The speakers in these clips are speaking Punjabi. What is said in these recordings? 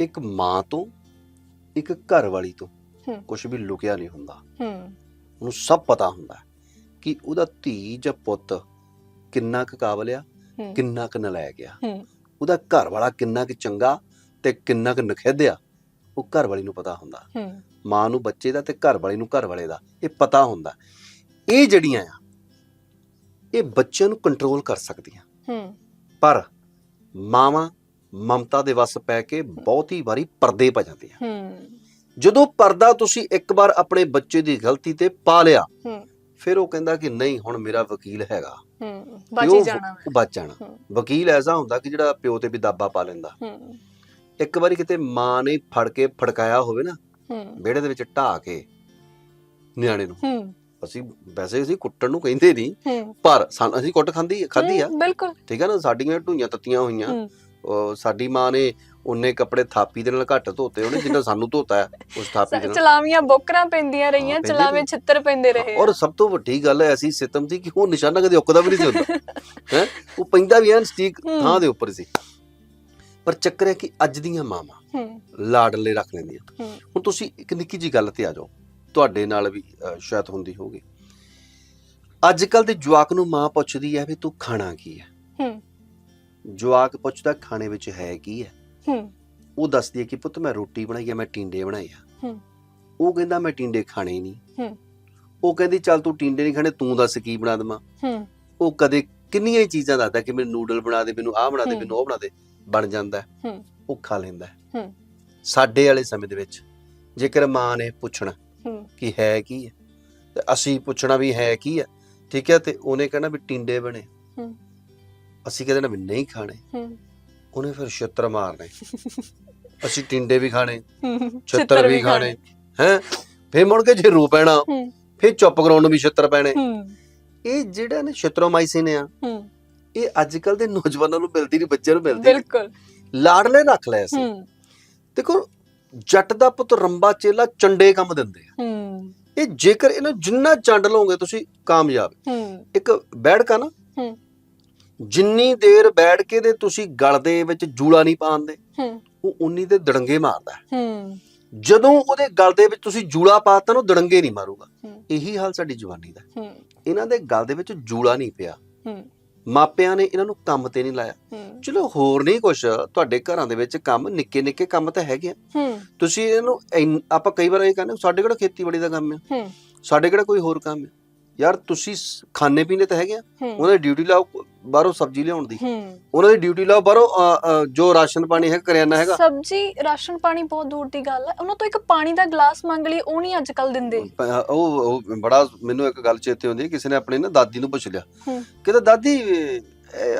ਇੱਕ ਮਾਂ ਤੋਂ ਇੱਕ ਘਰ ਵਾਲੀ ਤੋਂ ਹੂੰ। ਕੁਝ ਵੀ ਲੁਕਿਆ ਨਹੀਂ ਹੁੰਦਾ। ਹੂੰ। ਉਹਨੂੰ ਸਭ ਪਤਾ ਹੁੰਦਾ ਹੈ ਕਿ ਉਹਦਾ ਧੀ ਜਾਂ ਪੁੱਤ ਕਿੰਨਾ ਕੁ ਕਾਬਲ ਆ ਹੂੰ। ਕਿੰਨਾ ਕੁ ਨਲਾਇਕ ਆ। ਹੂੰ। ਉਹਦਾ ਘਰ ਵਾਲਾ ਕਿੰਨਾ ਕੁ ਚੰਗਾ ਤੇ ਕਿੰਨਾ ਕੁ ਨਖਿੱਧ ਆ ਉਹ ਘਰ ਵਾਲੀ ਨੂੰ ਪਤਾ ਹੁੰਦਾ। ਹੂੰ। ਮਾਂ ਨੂੰ ਬੱਚੇ ਦਾ ਤੇ ਘਰ ਵਾਲੀ ਨੂੰ ਘਰ ਵਾਲੇ ਦਾ ਇਹ ਪਤਾ ਹੁੰਦਾ। ਇਹ ਜਿਹੜੀਆਂ ਆ ਇਹ ਬੱਚਿਆਂ ਨੂੰ ਕੰਟਰੋਲ ਕਰ ਸਕਦੀਆਂ। ਹੂੰ। ਪਰ ਮਾਵਾਂ ਮਮਤਾ ਦੇ ਵਸ ਪੈ ਕੇ ਬਹੁਤੀ ਵਾਰੀ ਪਰਦੇ ਪਾ ਜਾਂਦੀਆਂ ਹੂੰ। ਜਦੋਂ ਪਰਦਾ ਤੁਸੀਂ ਇੱਕ ਵਾਰ ਆਪਣੇ ਬੱਚੇ ਦੀ ਗਲਤੀ ਤੇ ਪਾ ਲਿਆ ਹੂੰ। ਫਿਰ ਉਹ ਕਹਿੰਦਾ ਕਿ ਨਹੀਂ ਹੁਣ ਮੇਰਾ ਵਕੀਲ ਹੈਗਾ। ਹੂੰ ਜਾਣਾ ਬਚ ਜਾਣਾ। ਹੂੰ। ਵਕੀਲ ਐਸਾ ਹੁੰਦਾ ਕਿ ਜਿਹੜਾ ਪਿਓ ਤੇ ਵੀ ਦਾਬਾ ਪਾ ਲੈਂਦਾ। ਹੂੰ। ਇੱਕ ਵਾਰੀ ਕਿਤੇ ਮਾਂ ਨੇ ਫੜ ਕੇ ਫੜਕਾਇਆ ਹੋਵੇ ਨਾ ਹੂੰ। ਵਿਹੜੇ ਦੇ ਵਿੱਚ ਢਾ ਕੇ ਨਿਆਣੇ ਨੂੰ। ਹੂੰ। ਅਸੀਂ ਵੈਸੇ ਅਸੀਂ ਕੁੱਟਣ ਨੂੰ ਕਹਿੰਦੇ ਨਹੀਂ ਹੂੰ। ਪਰ ਅਸੀਂ ਕੁੱਟ ਖਾਂਦੀ ਖਾਧੀ ਆ। ਹੂੰ, ਬਿਲਕੁਲ। ਠੀਕ ਹੈ ਨਾ ਸਾਡੀਆਂ ਢੂਈਆਂ ਤੱਤੀਆਂ ਹੋਈਆਂ। ਹੂੰ। ਸਾਡੀ ਮਾਂ ਨੇ ਉਹਨੇ ਕੱਪੜੇ ਥਾਪੀ ਦੇ ਨਾਲ ਘੱਟ ਧੋਤੇ ਉਹਨੇ ਜਿੰਨਾ ਸਾਨੂੰ ਧੋਤਾ ਹੈ ਉਸ ਥਾਪੀ ਦੇ ਨਾਲ। ਚਲਾਵੀਆਂ ਬੋਕਰਾਂ ਪੈਂਦੀਆਂ ਰਹੀਆਂ ਚਲਾਵੇਂ। ਛਿੱਤਰ ਪੈਂਦੇ ਰਹੇ ਔਰ ਸਭ ਤੋਂ ਵੱਡੀ ਗੱਲ ਐਸੀ ਸਿਤਮ ਸੀ ਕਿ ਉਹ ਨਿਸ਼ਾਨਾ ਕਦੇ ਉੱਕਦਾ ਵੀ ਨਹੀਂ ਸੀ ਹੁੰਦਾ। ਹੈ ਉਹ ਪੈਂਦਾ ਵੀ ਐਨ ਸਟੀਕ। ਥਾਂ ਦੇ ਉੱਪਰ ਸੀ। ਪਰ ਚੱਕਰ ਹੈ ਕਿ ਅੱਜ ਦੀਆਂ ਮਾਵਾਂ ਲਾਡਲੇ ਰੱਖ ਲੈਂਦੀਆਂ। ਹੁਣ ਤੁਸੀਂ ਇੱਕ ਨਿੱਕੀ ਜੀ ਗੱਲ ਤੇ ਆ ਜਾਓ। ਤੁਹਾਡੇ ਨਾਲ ਵੀ ਸ਼ਾਇਦ ਹੁੰਦੀ ਹੋਊਗੀ। ਅੱਜ ਕੱਲ ਦੇ ਜਵਾਕ ਨੂੰ ਮਾਂ ਪੁੱਛਦੀ ਹੈ ਵੀ ਤੂੰ ਖਾਣਾ ਕੀ ਹੈ ਹੂੰ। ਜਵਾਕ ਪੁੱਛਦਾ ਖਾਣੇ ਵਿੱਚ ਹੈ ਕੀ ਹੈ ਹੂੰ ਉਹ ਦੱਸਦੀ ਹੈ ਕਿ ਪੁੱਤ ਮੈਂ ਰੋਟੀ ਬਣਾਈ ਹੈ ਮੈਂ ਟਿੰਡੇ ਬਣਾਏ ਆ ਹੂੰ। ਉਹ ਕਹਿੰਦਾ ਮੈਂ ਟਿੰਡੇ ਖਾਣੇ ਨਹੀਂ ਹੂੰ। ਉਹ ਕਹਿੰਦੀ ਚੱਲ ਤੂੰ ਟਿੰਡੇ ਨਹੀਂ ਖਾਣੇ ਤੂੰ ਦੱਸ ਕੀ ਬਣਾ ਦੇਵਾਂ ਹੂੰ ਉਹ ਕਦੇ ਕਿੰਨੀਆਂ ਹੀ ਚੀਜ਼ਾਂ ਦੱਸਦਾ ਕਿ ਮੈਨੂੰ ਨੂਡਲ ਬਣਾ ਦੇ ਮੈਨੂੰ ਆਹ ਬਣਾ ਦੇ। ਮੈਨੂੰ ਉਹ ਬਣਾ ਦੇ ਬਣ ਜਾਂਦਾ ਹੈ। ਹੂੰ। ਉਹ ਖਾ ਲੈਂਦਾ ਹੈ। ਹੂੰ। ਸਾਡੇ ਵਾਲੇ ਸਮੇਂ ਦੇ ਵਿੱਚ ਜੇਕਰ ਮਾਂ ਨੇ ਪੁੱਛਣਾ ਹੂੰ ਕਿ ਹੈ ਕੀ ਹੈ ਤੇ ਅਸੀਂ ਪੁੱਛਣਾ ਵੀ ਹੈ ਕੀ ਹੈ ਠੀਕ ਹੈ ਤੇ ਉਹਨੇ ਕਹਿਣਾ ਵੀ ਟਿੰਡੇ ਬਣੇ ਹੂੰ। ਅਸੀਂ ਕਹਿੰਦੇ ਨਾ ਵੀ ਨਹੀਂ ਖਾਣੇ। ਹੂੰ। ਉਹਨੇ ਫਿਰ ਛਿੱਤਰ ਮਾਰਨੇ। ਅਸੀਂ ਟਿੰਡੇ ਵੀ ਖਾਣੇ ਹੂੰ। ਛਿੱਤਰ ਵੀ ਖਾਣੇ। ਹੈ? ਫੇਰ ਮੁੜ ਕੇ ਜੇ ਰੂ ਪੈਣਾ ਫੇਰ ਚੁੱਪ ਕਰਾਉਣ ਨੂੰ ਵੀ ਛਿੱਤਰ ਪੈਣੇ। ਹੂੰ। ਇਹ ਜਿਹੜਾ ਨੇ ਛਿੱਤਰੋਮਾਈਸਿਨ ਆ ਹੂੰ। ਇਹ ਅੱਜ ਕੱਲ ਦੇ ਨੌਜਵਾਨਾਂ ਨੂੰ ਮਿਲਦੀ ਨਹੀਂ ਬੱਚਿਆਂ ਨੂੰ ਮਿਲਦੀ ਨੀ। ਬਿਲਕੁਲ। ਲਾਡਲੇ ਰੱਖ ਲਿਆ ਸੀ। ਹੂੰ। ਦੇਖੋ ਜੱਟ ਦਾ ਪੁੱਤ ਰੰਬਾ ਚੇਲਾ ਚੰਡੇ ਕੰਮ ਦਿੰਦੇ ਆ। ਹੂੰ। ਇਹ ਜੇਕਰ ਇਹਨੂੰ ਜਿੰਨਾ ਚੰਡ ਲਓਗੇ ਤੁਸੀਂ ਕਾਮਯਾਬ। ਹੂੰ। ਇੱਕ ਬੈਠਕਾ ਨਾ। ਹੂੰ। ਜਿੰਨੀ ਦੇਰ ਬੈਠ ਕੇ ਦੇ ਤੁਸੀਂ ਗਲ ਦੇ ਵਿੱਚ ਜੂੜਾ ਨਹੀਂ ਪਾਉਂਦੇ ਹੂੰ। ਉਹ ਉਨੀ ਦੇ ਦੜੰਗੇ ਮਾਰਦਾ। ਹੈ। ਜਦੋਂ ਉਹਦੇ ਗਲ ਦੇ ਵਿੱਚ ਤੁਸੀਂ ਜੂੜਾ ਪਾਤਾ ਨਾ ਉਹ ਦੜੰਗੇ ਨਹੀਂ ਮਾਰੂਗਾ। ਇਹੀ ਹਾਲ ਸਾਡੀ ਜਵਾਨੀ ਦਾ। ਹੈ। ਇਹਨਾਂ ਦੇ ਗਲ ਦੇ ਵਿੱਚ ਜੂੜਾ ਨਹੀਂ ਪਿਆ। ਹੂੰ। ਮਾਪਿਆਂ ਨੇ ਇਹਨਾਂ ਨੂੰ ਕੰਮ ਤੇ ਨਹੀਂ ਲਾਇਆ। ਚਲੋ ਹੋਰ ਨਹੀਂ ਕੁਛ ਤੁਹਾਡੇ ਘਰਾਂ ਦੇ ਵਿੱਚ ਕੰਮ ਨਿੱਕੇ ਨਿੱਕੇ ਕੰਮ ਤਾਂ ਹੈਗੇ ਆ। ਤੁਸੀਂ ਇਹਨੂੰ ਆਪਾਂ ਕਈ ਵਾਰ ਇਹ ਕਹਿੰਦੇ ਸਾਡੇ ਕਿਹੜਾ ਖੇਤੀਬਾੜੀ ਦਾ ਕੰਮ ਹੈ ਹੂੰ। ਸਾਡੇ ਕਿਹੜਾ ਕੋਈ ਹੋਰ ਕੰਮ ਹੈ ਯਾਰ ਤੁਸੀਂ ਖਾਣੇ ਪੀਣੇ ਤਾਂ ਹੈਗੇ ਆ। ਉਹਨਾਂ ਦੀ ਡਿਊਟੀ ਲਾਓ ਬਾਹਰੋਂ ਸਬਜ਼ੀ ਲਿਆਉਣ ਦੀ। ਉਹਨਾਂ ਦੀ ਡਿਊਟੀ ਲਾਓ ਬਾਹਰੋਂ ਜੋ ਰਾਸ਼ਨ ਪਾਣੀ ਹੈ ਕਰਿਆਨਾ ਹੈਗਾ। ਸਬਜੀ ਰਾਸ਼ਨ ਪਾਣੀ ਬਹੁਤ ਦੂਰ ਦੀ ਗੱਲ ਹੈ ਉਹਨਾਂ ਤੋਂ ਇੱਕ ਪਾਣੀ ਦਾ ਗਲਾਸ ਮੰਗ ਲਈ ਉਹ ਨਹੀਂ ਅੱਜ ਕੱਲ ਦਿੰਦੇ ਉਹ ਬੜਾ ਮੈਨੂੰ ਇੱਕ ਗੱਲ ਚੇਤੇ ਹੈ ਕਿਸੇ ਨੇ ਆਪਣੇ ਨਾ ਦਾਦੀ ਨੂੰ ਪੁੱਛ ਲਿਆ। ਕਹਿੰਦਾ ਦਾਦੀ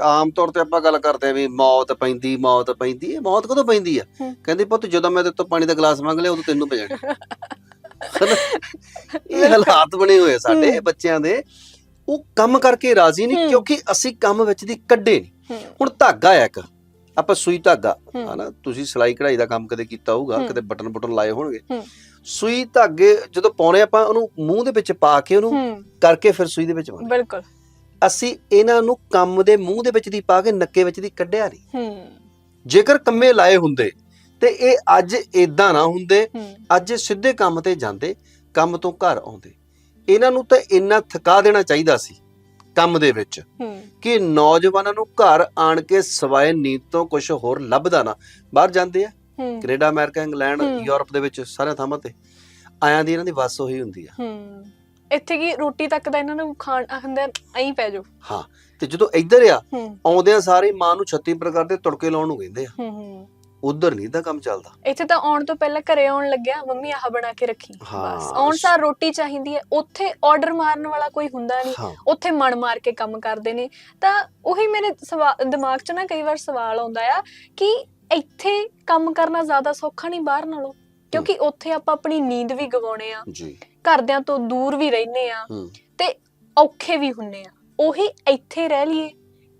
ਆਮ ਤੌਰ ਤੇ ਆਪਾਂ ਗੱਲ ਕਰਦੇ ਆ ਵੀ ਮੌਤ ਪੈਂਦੀ ਮੌਤ ਪੈਂਦੀ ਇਹ ਮੌਤ ਕਦੋਂ ਪੈਂਦੀ ਆ। ਕਹਿੰਦੀ ਪੁੱਤ ਜਦੋਂ ਮੈਂ ਤੇਰੇ ਤੋਂ ਪਾਣੀ ਦਾ ਗਲਾਸ ਮੰਗ ਲਿਆ ਉਦੋਂ ਤੈਨੂੰ ਪੈ ਜਾਣੀ। ਹਨਾ? ਇਹ ਹਾਲਾਤ ਬਣੇ ਹੋਏ ਸਾਡੇ। ਬੱਚਿਆਂ ਦੇ ਉਹ ਕੰਮ ਕਰਕੇ ਰਾਜ਼ੀ ਨਹੀਂ। ਕਿਉਂਕਿ ਅਸੀਂ ਕੰਮ ਵਿੱਚ ਦੀ ਕੱਢੇ ਨਹੀਂ ਹੁਣ ਧਾਗਾ ਆ ਇੱਕ ਆਪਾਂ ਸੂਈ ਧਾਗਾ। ਹਨਾ ਤੁਸੀਂ ਸਿਲਾਈ ਕਢਾਈ ਦਾ ਕੰਮ ਕਦੇ ਕੀਤਾ ਹੋਊਗਾ। ਕਦੇ ਬਟਨ ਬਟਨ ਲਾਏ ਹੋਣਗੇ। ਸੂਈ ਧਾਗੇ ਜਦੋਂ ਪਾਉਣੇ ਆਪਾਂ ਉਹਨੂੰ ਮੂੰਹ ਦੇ ਵਿੱਚ ਪਾ ਕੇ ਉਹਨੂੰ ਕਰਕੇ ਫਿਰ ਸੂਈ ਦੇ ਵਿੱਚ ਪਾਉਣੇ ਬਿਲਕੁਲ ਅਸੀਂ ਇਹਨਾਂ ਨੂੰ ਕੰਮ ਦੇ ਮੂੰਹ ਦੇ ਵਿੱਚ ਦੀ ਪਾ ਕੇ ਨੱਕੇ ਵਿੱਚ ਦੀ ਕੱਢਿਆ ਨਹੀਂ ਹੂੰ ਜੇਕਰ ਕੰਮੇ ਲਾਏ ਹੁੰਦੇ ਤੇ ਇਹ ਅੱਜ ਇਦਾਂ ਨਾ ਹੁੰਦੇ ਅੱਜ ਸਿੱਧੇ ਕੰਮ ਤੇ ਜਾਂਦੇ ਕੰਮ ਤੋਂ ਘਰ ਆਉਂਦੇ। ਇਹਨਾਂ ਨੂੰ ਤਾਂ ਇੰਨਾ ਥਕਾ ਦੇਣਾ ਚਾਹੀਦਾ ਸੀ ਕੰਮ ਦੇ ਵਿੱਚ। ਕਿ ਨੌਜਵਾਨਾਂ ਨੂੰ ਘਰ ਆਣ ਕੇ ਸਵਾਏ ਨੀਂਦ ਤੋਂ ਕੁਝ ਹੋਰ ਲੱਭਦਾ ਨਾ। ਬਾਹਰ ਜਾਂਦੇ ਆ। Canada America England. ਯੂਰਪ ਦੇ ਵਿੱਚ ਸਾਰੇ ਥਾਵਾਂ ਤੇ। ਆਇਆਂ ਦੀ ਇਹਨਾਂ ਦੀ ਵਸ ਉਹੀ ਹੁੰਦੀ ਆ। ਇੱਥੇ ਕੀ ਰੋਟੀ ਤੱਕ ਦਾ ਇਹਨਾਂ ਨੂੰ ਖਾਣ ਆਖੰਦਾ ਐਂ ਪੈ ਜਾਓ। ਹਾਂ ਤੇ ਜਦੋਂ ਇੱਧਰ ਆ ਆਉਂਦਿਆਂ ਸਾਰੇ ਮਾਂ ਨੂੰ 36 ਪ੍ਰਕਾਰ ਦੇ ਤੁੜਕੇ ਲਾਉਣ ਨੂੰ ਕਹਿੰਦੇ ਆ। ਉਧਰ ਨਹੀਂ ਦਾ ਕੰਮ ਚੱਲਦਾ। ਇੱਥੇ ਤਾਂ ਆਉਣ ਤੋਂ ਪਹਿਲਾਂ ਘਰੇ ਆਉਣ ਲੱਗਿਆ ਮੰਮੀ ਆਹ ਬਣਾ ਕੇ ਰੱਖੀ। ਹਾਂ। ਬਸ ਆਉਣ ਸਾਰ ਰੋਟੀ ਚਾਹੀਦੀ ਹੈ। ਉੱਥੇ ਆਰਡਰ ਮਾਰਨ ਵਾਲਾ ਕੋਈ ਹੁੰਦਾ ਨਹੀਂ। ਹਾਂ। ਉੱਥੇ ਮਨ ਮਾਰ ਕੇ ਕੰਮ ਕਰਦੇ ਨੇ। ਤਾਂ ਉਹੀ ਮੇਰੇ ਸਵਾ- ਦਿਮਾਗ 'ਚ ਨਾ ਕਈ ਵਾਰ ਸਵਾਲ ਆਉਂਦਾ ਆ ਕਿ ਇੱਥੇ ਕੰਮ ਕਰਨਾ ਜ਼ਿਆਦਾ ਸੌਖਾ ਨਹੀਂ ਬਾਹਰ ਨਾਲੋਂ? ਕਿਉਂਕਿ ਉੱਥੇ ਆਪਾਂ ਆਪਣੀ ਨੀਂਦ ਵੀ ਗਵਾਉਣੇ ਆ। ਜੀ। ਘਰਦਿਆਂ ਤੋਂ ਦੂਰ ਵੀ ਰਹਿੰਦੇ ਆ। ਹੂੰ। ਤੇ ਔਖੇ ਵੀ ਹੁੰਨੇ ਆ। ਉਹੀ ਇੱਥੇ ਰਹਿ ਲਈਏ।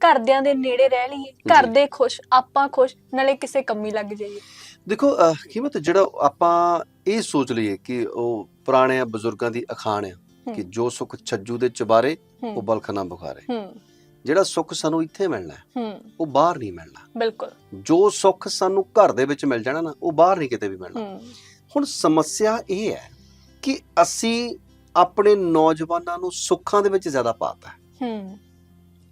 ਘਰਦਿਆਂ ਦੇ ਨੇੜੇ ਰਹਿ ਲਈਏ ਘਰ। ਦੇ ਖੁਸ਼ ਆਪਾਂ ਖੁਸ਼ ਨਾਲੇ ਕਿਸੇ ਕੰਮੀ ਲੱਗ ਜਾਈਏ। ਦੇਖੋ ਕੀਮਤ ਜਿਹੜਾ ਆਪਾਂ ਇਹ ਸੋਚ ਲਈਏ ਕਿ ਉਹ ਪੁਰਾਣੇ ਬਜ਼ੁਰਗਾਂ ਦੀ ਅਖਾਣ ਆ ਕਿ। ਜੋ ਸੁਖ ਛੱਜੂ ਦੇ ਚਬਾਰੇ ਉਹ ਬਲਖ ਨਾ ਬੁਖਾਰੇ ਜਿਹੜਾ ਸੁੱਖ ਸਾਨੂੰ ਇੱਥੇ ਮਿਲਣਾ ਹੈ, ਉਹ ਬਾਹਰ ਨਹੀਂ ਮਿਲਣਾ। ਬਿਲਕੁਲ। ਜੋ ਸੁੱਖ ਸਾਨੂੰ ਘਰ ਦੇ ਵਿੱਚ ਮਿਲ ਜਾਣਾ ਨਾ ਉਹ ਬਾਹਰ ਨਹੀਂ ਕਿਤੇ ਵੀ ਮਿਲਣਾ। ਹੁਣ ਸਮੱਸਿਆ ਇਹ ਹੈ ਕਿ ਅਸੀਂ ਆਪਣੇ ਨੌਜਵਾਨਾਂ ਨੂੰ ਸੁੱਖਾਂ ਦੇ ਵਿੱਚ ਜ਼ਿਆਦਾ ਪਾਤਾ ਹੈ।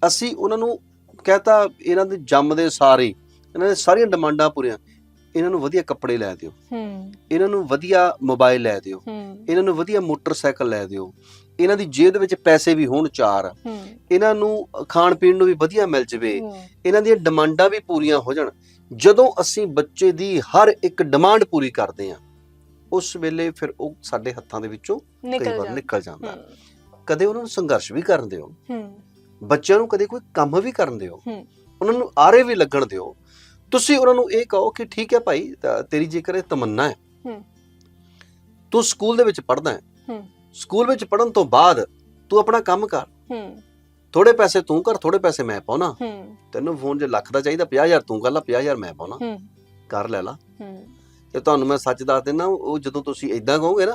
ਅਸੀਂ ਉਹਨਾਂ ਨੂੰ ਕਹਤਾ ਇਹਨਾਂ ਦੇ ਜੰਮਦੇ ਸਾਰੇ ਇਹਨਾਂ ਦੇ ਸਾਰੀਆਂ ਡਿਮਾਂਡਾਂ ਪੂਰੀਆਂ ਇਹਨਾਂ ਨੂੰ ਵਧੀਆ ਕੱਪੜੇ ਲੈ ਦਿਓ। ਹੂੰ। ਇਹਨਾਂ ਨੂੰ ਵਧੀਆ ਮੋਬਾਈਲ ਲੈ ਦਿਓ। ਹੂੰ। ਇਹਨਾਂ ਨੂੰ ਵਧੀਆ ਮੋਟਰਸਾਈਕਲ ਲੈ ਦਿਓ। ਇਹਨਾਂ ਦੀ ਜੇਬ ਦੇ ਵਿੱਚ ਪੈਸੇ ਵੀ ਹੋਣ ਚਾਰ। ਹੂੰ। ਇਹਨਾਂ ਨੂੰ ਖਾਣ ਪੀਣ ਨੂੰ ਵੀ ਵਧੀਆ ਮਿਲ ਜਵੇ। ਇਹਨਾਂ ਦੀਆਂ ਡਿਮਾਂਡਾਂ ਵੀ ਪੂਰੀਆਂ ਹੋ ਜਾਣ। ਜਦੋਂ ਅਸੀਂ ਬੱਚੇ ਦੀ ਹਰ ਇੱਕ ਡਿਮਾਂਡ ਪੂਰੀ ਕਰਦੇ ਹਾਂ ਉਸ ਵੇਲੇ ਫਿਰ ਉਹ ਸਾਡੇ ਹੱਥਾਂ ਦੇ ਵਿੱਚੋਂ ਕਈ ਨਿਕਲ ਵਾਰ ਜਾ ਨਿਕਲ ਜਾਂਦਾ। ਕਦੇ ਉਹਨਾਂ ਨੂੰ ਸੰਘਰਸ਼ ਵੀ ਕਰਨ ਦਿਓ। ਹੂੰ। ਬੱਚਿਆਂ ਨੂੰ ਕਦੇ ਕੋਈ ਕੰਮ ਵੀ ਕਰਨ ਦਿਓ। ਉਹਨਾਂ ਨੂੰ ਆਰੇ ਵੀ ਲੱਗਣ ਦਿਓ ਤੁਸੀਂ ਉਹਨਾਂ ਨੂੰ ਇਹ ਕਹੋ ਕਿ ਠੀਕ ਹੈ ਭਾਈ ਤੇਰੀ ਜੇਕਰ ਇਹ ਤਮੰਨਾ ਹੈ। ਤੂੰ ਸਕੂਲ ਦੇ ਵਿੱਚ ਪੜ੍ਹਦਾ ਹੈ। ਸਕੂਲ ਵਿੱਚ ਪੜ੍ਹਨ ਤੋਂ ਬਾਅਦ ਤੂੰ ਆਪਣਾ ਕੰਮ ਕਰ। ਥੋੜੇ ਪੈਸੇ ਤੂੰ ਕਰ ਥੋੜੇ ਪੈਸੇ ਮੈਂ ਪਾਉਣਾ। ਤੈਨੂੰ ਫੋਨ ਜੇ ਲੱਖ ਦਾ ਚਾਹੀਦਾ 50000 ਤੂੰ ਕਰ ਲਾ 50000 ਮੈਂ ਪਾਉਣਾ। ਕਰ ਲੈ ਲਾ। ਤੇ ਤੁਹਾਨੂੰ ਮੈਂ ਸੱਚ ਦੱਸ ਦਿੰਦਾ ਉਹ ਜਦੋਂ ਤੁਸੀਂ ਇਦਾਂ ਕਹੋਗੇ ਨਾ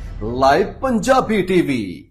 ਲਾਈਵ ਪੰਜਾਬੀ ਟੀਵੀ